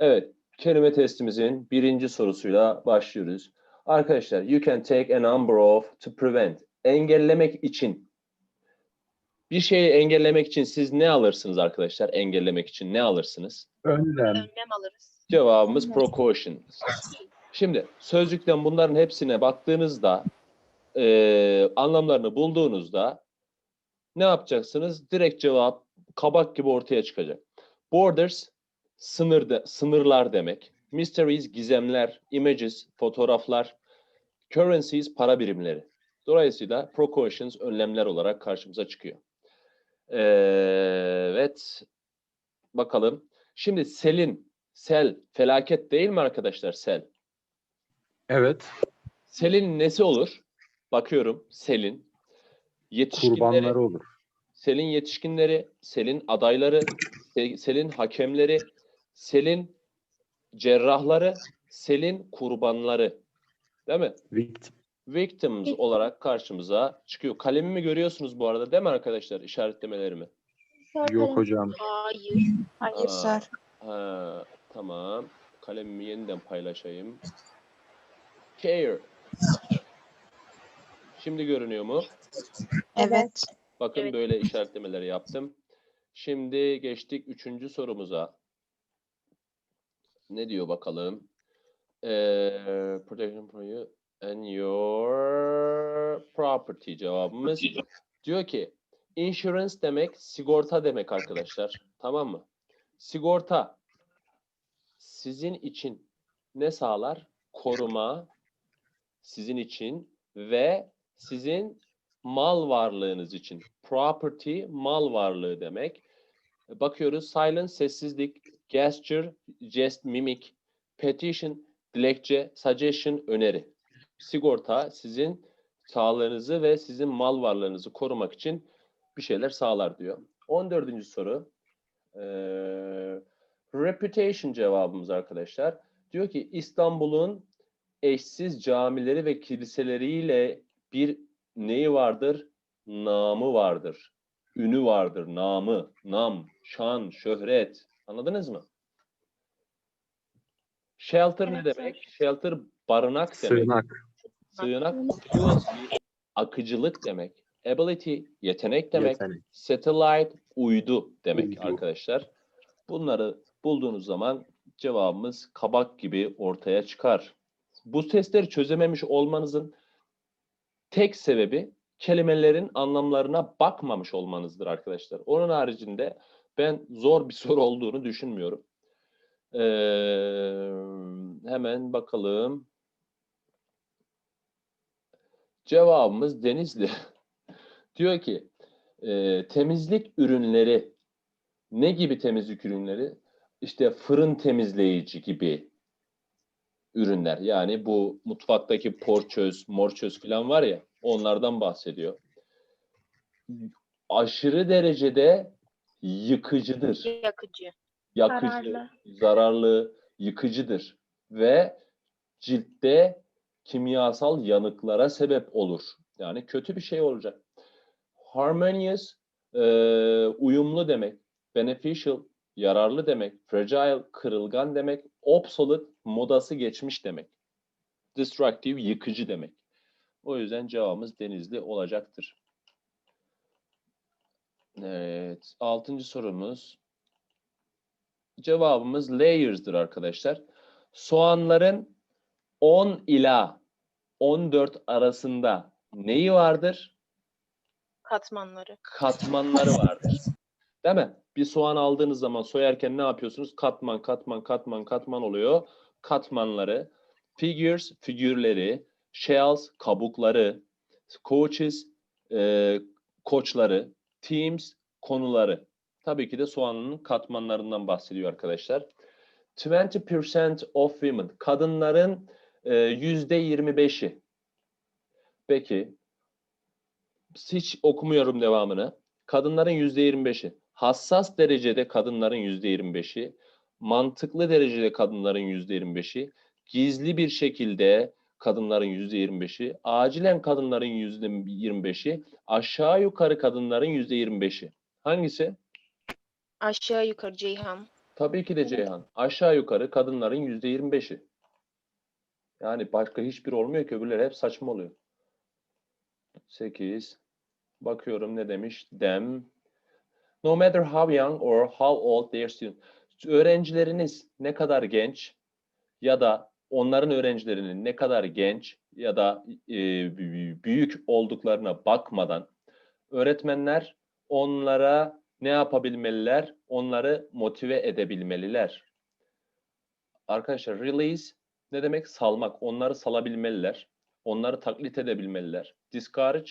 Evet, kelime testimizin birinci sorusuyla başlıyoruz. Arkadaşlar, you can take a number of to prevent. Engellemek için. Bir şeyi engellemek için siz ne alırsınız arkadaşlar? Engellemek için ne alırsınız? Önlem. Önlem alırız. Cevabımız Evet. precaution. Şimdi sözlükten bunların hepsine baktığınızda eee, anlamlarını bulduğunuzda ne yapacaksınız? Direkt cevap kabak gibi ortaya çıkacak. Borders sınır de- sınırlar demek. Mysteries gizemler, images fotoğraflar, currencies para birimleri. Dolayısıyla precautions önlemler olarak karşımıza çıkıyor. Eee, Evet. Bakalım. Şimdi selin, sel felaket değil mi arkadaşlar sel? Evet. Selin nesi olur? Bakıyorum selin. Yetişkinleri, Kurbanları olur. selin yetişkinleri, selin adayları, se- selin hakemleri, selin cerrahları, selin kurbanları. Değil mi? Victim. Victims olarak karşımıza çıkıyor. Kalemimi görüyorsunuz bu arada değil mi arkadaşlar? İşaretlemelerimi. Yok hocam. Hayır. Hayır sir. Ha, tamam. Kalemimi yeniden paylaşayım. Care. Şimdi görünüyor mu? Evet. Bakın Evet. böyle işaretlemeleri yaptım. Şimdi geçtik üçüncü sorumuza. Ne diyor bakalım? Ee, protection for you and your property cevabımız. Diyor ki insurance demek sigorta demek arkadaşlar. Tamam mı? Sigorta sizin için ne sağlar? Koruma sizin için ve sizin mal varlığınız için. Property mal varlığı demek. Bakıyoruz silence sessizlik, gesture, jest, mimik, petition, dilekçe, suggestion, öneri. Sigorta sizin sağlığınızı ve sizin mal varlığınızı korumak için bir şeyler sağlar diyor. 14. soru. Ee, reputation cevabımız arkadaşlar. Diyor ki İstanbul'un eşsiz camileri ve kiliseleriyle bir neyi vardır? Namı vardır. Ünü vardır. Namı, nam, şan, şöhret. Anladınız mı? Shelter ne Evet, demek? Shelter barınak demek. Sığınak. Sığınak, fluency, akıcılık demek. Ability, yetenek demek. Yetenek. Satellite, uydu demek Uydu. arkadaşlar. Bunları bulduğunuz zaman cevabımız kabak gibi ortaya çıkar. Bu testleri çözememiş olmanızın tek sebebi kelimelerin anlamlarına bakmamış olmanızdır arkadaşlar. Onun haricinde ben zor bir soru olduğunu düşünmüyorum. Ee, hemen bakalım. Cevabımız Denizli. Diyor ki e, temizlik ürünleri ne gibi temizlik ürünleri? İşte fırın temizleyici gibi ürünler. Yani bu mutfaktaki porçöz, morçöz falan var ya onlardan bahsediyor. Aşırı derecede yıkıcıdır Yakıcı. yakıcı, Zararlı. zararlı, yıkıcıdır ve ciltte kimyasal yanıklara sebep olur. Yani kötü bir şey olacak. Harmonious, e, uyumlu demek. Beneficial, yararlı demek. Fragile, kırılgan demek. Obsolete, modası geçmiş demek. Destructive, yıkıcı demek. O yüzden cevabımız Denizli olacaktır. Evet, altıncı sorumuz. Cevabımız layers'dır arkadaşlar. Soğanların 10 ila 14 arasında neyi vardır? Katmanları. Katmanları vardır. Değil mi? Bir soğan aldığınız zaman soyarken ne yapıyorsunuz? Katman, katman, katman, katman oluyor. Katmanları, figures, figürleri, shells, kabukları, coaches, e, koçları, teams, konuları. Tabii ki de soğanın katmanlarından bahsediyor arkadaşlar. 20% of women, kadınların e, %25'i. Peki, hiç okumuyorum devamını. Kadınların %25'i. Hassas derecede kadınların %25'i. Mantıklı derecede kadınların %25'i. Gizli bir şekilde kadınların %25'i. Acilen kadınların %25'i. Aşağı yukarı kadınların %25'i. Hangisi? Aşağı yukarı Ceyhan. Tabii ki de Ceyhan. Aşağı yukarı kadınların yüzde yirmi beşi. Yani başka hiçbir olmuyor ki öbürleri hep saçma oluyor. 8. Bakıyorum ne demiş? Them. No matter how young or how old their student. Öğrencileriniz ne kadar genç ya da onların öğrencilerinin ne kadar genç ya da e, bü- büyük olduklarına bakmadan öğretmenler onlara ne yapabilmeliler? Onları motive edebilmeliler. Arkadaşlar release ne demek? Salmak. Onları salabilmeliler. Onları taklit edebilmeliler. Discourage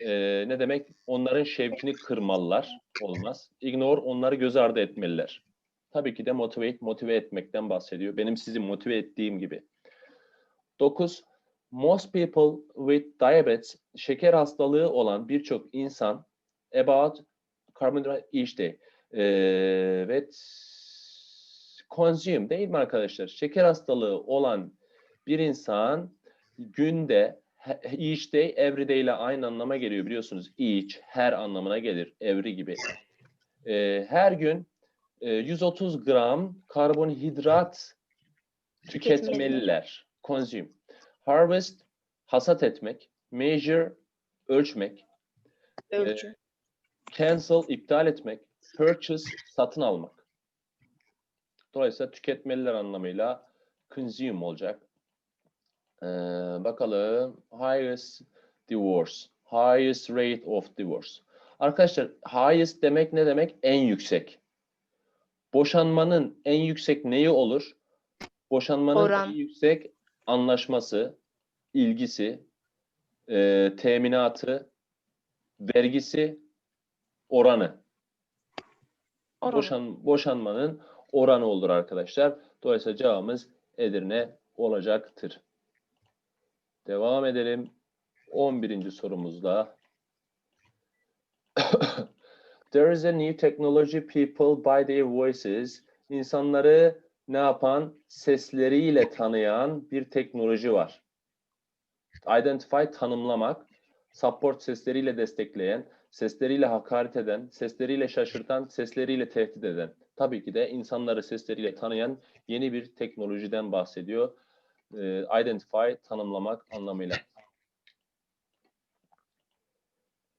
e, ne demek? Onların şevkini kırmalılar. Olmaz. Ignore onları göz ardı etmeliler. Tabii ki de motivate, motive etmekten bahsediyor. Benim sizi motive ettiğim gibi. 9. Most people with diabetes, şeker hastalığı olan birçok insan about carbohydrate each day. Ve consume değil mi arkadaşlar? Şeker hastalığı olan bir insan günde each day every day ile aynı anlama geliyor biliyorsunuz. Each her anlamına gelir. Every gibi. Ee, her gün e, 130 gram karbonhidrat tüketmeliler. Consume. Harvest hasat etmek. Measure ölçmek. Ölçü. Cancel iptal etmek. Purchase satın almak. Dolayısıyla tüketmeliler anlamıyla consume olacak. Ee, bakalım. Highest divorce. Highest rate of divorce. Arkadaşlar highest demek ne demek? En yüksek. Boşanmanın en yüksek neyi olur? Boşanmanın Oran. en yüksek anlaşması, ilgisi, e, teminatı, vergisi, oranı. Oranı. Boşan, boşanmanın oranı olur arkadaşlar. Dolayısıyla cevabımız Edirne olacaktır. Devam edelim. 11. sorumuzla. There is a new technology people by their voices. İnsanları ne yapan? Sesleriyle tanıyan bir teknoloji var. Identify tanımlamak, support sesleriyle destekleyen, sesleriyle hakaret eden, sesleriyle şaşırtan, sesleriyle tehdit eden. Tabii ki de insanları sesleriyle tanıyan yeni bir teknolojiden bahsediyor. Ee, identify, tanımlamak anlamıyla.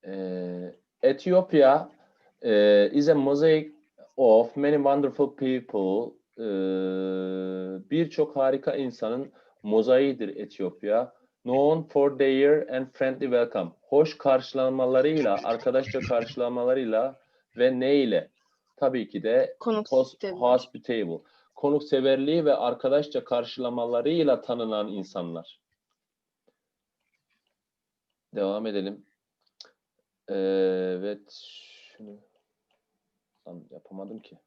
Ee, Ethiopia eh, is a mosaic of many wonderful people. Ee, Birçok harika insanın mozaiğidir Etiyopya. Known for their and friendly welcome. Hoş karşılamalarıyla, arkadaşça karşılamalarıyla ve ne ile? Tabii ki de Konuk hos- sistemi. hospitable. Konukseverliği ve arkadaşça karşılamalarıyla tanınan insanlar. Devam edelim. Ee, evet. Şunu Lan yapamadım ki.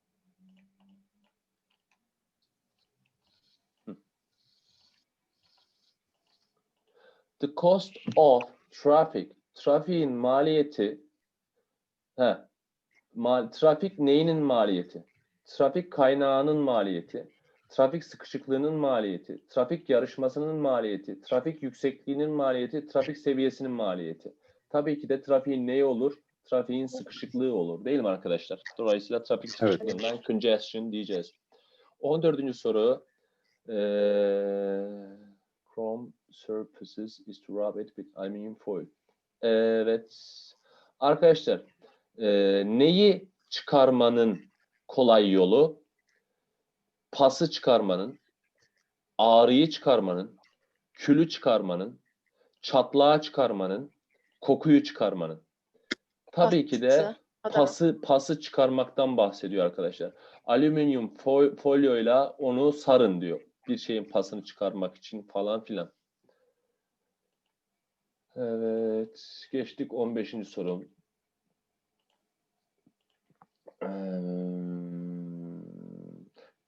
The cost of traffic. Trafiğin maliyeti. He. Mal, trafik neyinin maliyeti? Trafik kaynağının maliyeti. Trafik sıkışıklığının maliyeti. Trafik yarışmasının maliyeti. Trafik yüksekliğinin maliyeti. Trafik seviyesinin maliyeti. Tabii ki de trafiğin neyi olur? Trafiğin sıkışıklığı olur. Değil mi arkadaşlar? Dolayısıyla trafik Evet. sıkışıklığından congestion diyeceğiz. 14. soru. Eee chrome surfaces is to rub it with aluminium foil. Evet. Arkadaşlar eee, neyi çıkarmanın kolay yolu? Pası çıkarmanın, ağrıyı çıkarmanın, külü çıkarmanın, çatlağı çıkarmanın, kokuyu çıkarmanın. Tabii ki de Pası, pası çıkarmaktan bahsediyor arkadaşlar. Alüminyum fo- folyoyla onu sarın diyor. Bir şeyin pasını çıkarmak için falan filan. Evet, geçtik 15. sorum. Um,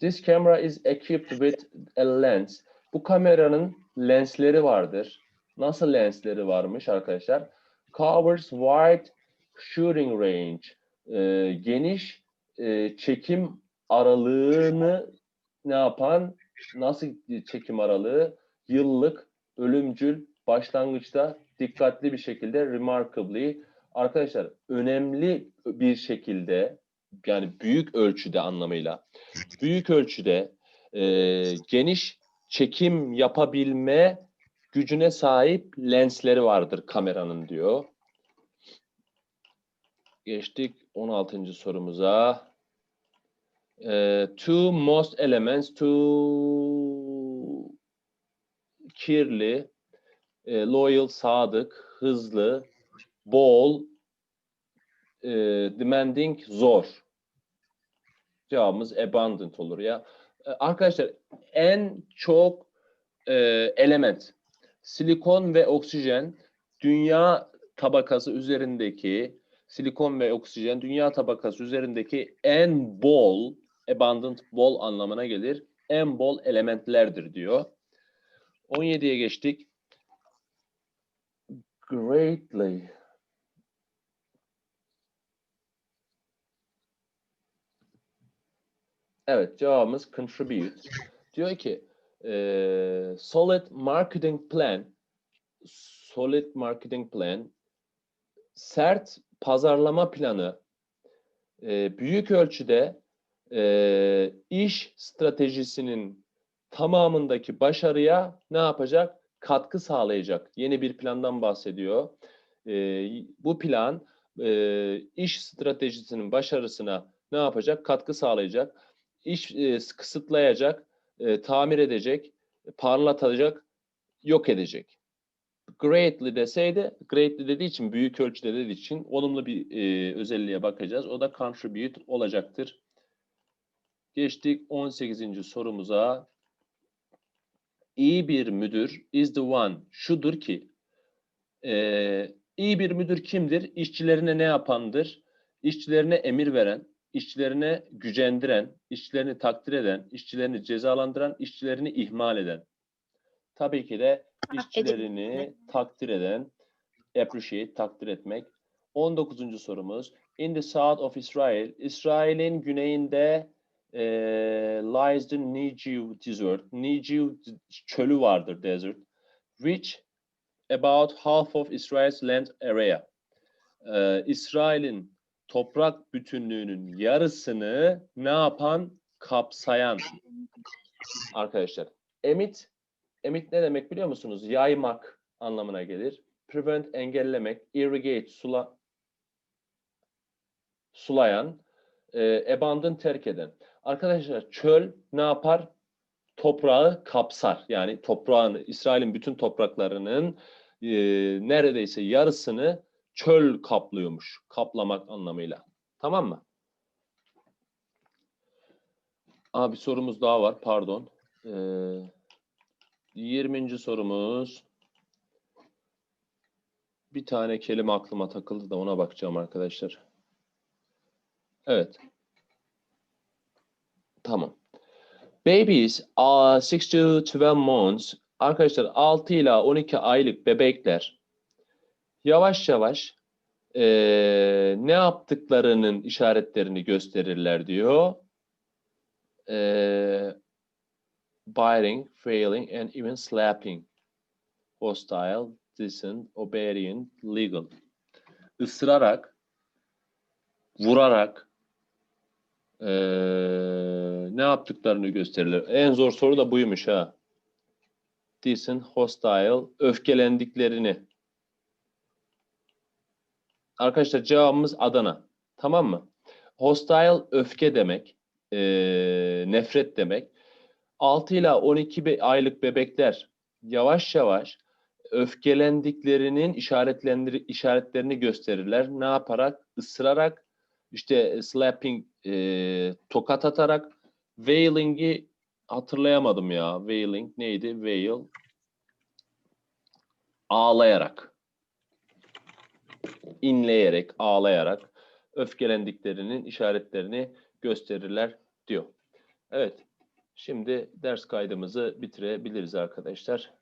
This camera is equipped with a lens. Bu kameranın lensleri vardır. Nasıl lensleri varmış arkadaşlar? Covers wide shooting range. Ee, geniş e, çekim aralığını ne yapan? Nasıl çekim aralığı? Yıllık, ölümcül, başlangıçta dikkatli bir şekilde remarkably arkadaşlar önemli bir şekilde yani büyük ölçüde anlamıyla büyük ölçüde e, geniş çekim yapabilme gücüne sahip lensleri vardır kameranın diyor. Geçtik 16. sorumuza. Ee, two most elements, two kirli, e, loyal, sadık, hızlı, bol, e, demanding, zor. Cevabımız abundant olur ya. E, Arkadaşlar en çok e, element, silikon ve oksijen dünya tabakası üzerindeki silikon ve oksijen dünya tabakası üzerindeki en bol, abundant, bol anlamına gelir. En bol elementlerdir diyor. 17'ye geçtik. Greatly. Evet, cevabımız contribute. Diyor ki, eee, solid marketing plan, solid marketing plan, sert pazarlama planı, eee, büyük ölçüde eee, iş stratejisinin tamamındaki başarıya ne yapacak? Katkı sağlayacak. Yeni bir plandan bahsediyor. Eee, bu plan eee, iş stratejisinin başarısına ne yapacak? Katkı sağlayacak. İş eee, kısıtlayacak, eee, tamir edecek, parlatacak, yok edecek. Greatly deseydi, greatly dediği için, büyük ölçüde dediği için olumlu bir eee, özelliğe bakacağız. O da contribute olacaktır. Geçtik 18. sorumuza. İyi bir müdür is the one. Şudur ki, eee, iyi bir müdür kimdir? İşçilerine ne yapandır? İşçilerine emir veren, işçilerine gücendiren, işçilerini takdir eden, işçilerini cezalandıran, işçilerini ihmal eden. Tabii ki de işçilerini takdir eden, appreciate, takdir etmek. 19. sorumuz. In the south of Israel, İsrail'in güneyinde eee, lies the Negev desert. Negev çölü vardır, desert. Which about half of Israel's land area. Eee, İsrail'in toprak bütünlüğünün yarısını ne yapan? Kapsayan. Arkadaşlar, emit, emit ne demek biliyor musunuz? Yaymak anlamına gelir. Prevent, engellemek. Irrigate, sula, sulayan. E, abandon, terk eden. Arkadaşlar çöl ne yapar? Toprağı kapsar. Yani toprağın, İsrail'in bütün topraklarının e, neredeyse yarısını çöl kaplıyormuş. Kaplamak anlamıyla. Tamam mı? Aa, bir sorumuz daha var. Pardon. Ee, 20. sorumuz. Bir tane kelime aklıma takıldı da ona bakacağım arkadaşlar. Evet. Tamam. Babies are 6 to 12 months. Arkadaşlar 6 ila 12 aylık bebekler yavaş yavaş eee, ne yaptıklarının işaretlerini gösterirler diyor. Eee biting, failing and even slapping. Hostile, decent, obedient, legal. Isırarak, vurarak eee, ne yaptıklarını gösterirler. En zor soru da buymuş ha. Decent, hostile, öfkelendiklerini. Arkadaşlar cevabımız Adana. Tamam mı? Hostile öfke demek. eee, nefret demek. 6 ila 12 be- aylık bebekler yavaş yavaş öfkelendiklerinin işaretlendir işaretlerini gösterirler. Ne yaparak? Isırarak, işte slapping, eee, tokat atarak, wailing'i hatırlayamadım ya. Wailing neydi? Wail. Ağlayarak. inleyerek, ağlayarak öfkelendiklerinin işaretlerini gösterirler diyor. Evet. Şimdi ders kaydımızı bitirebiliriz arkadaşlar.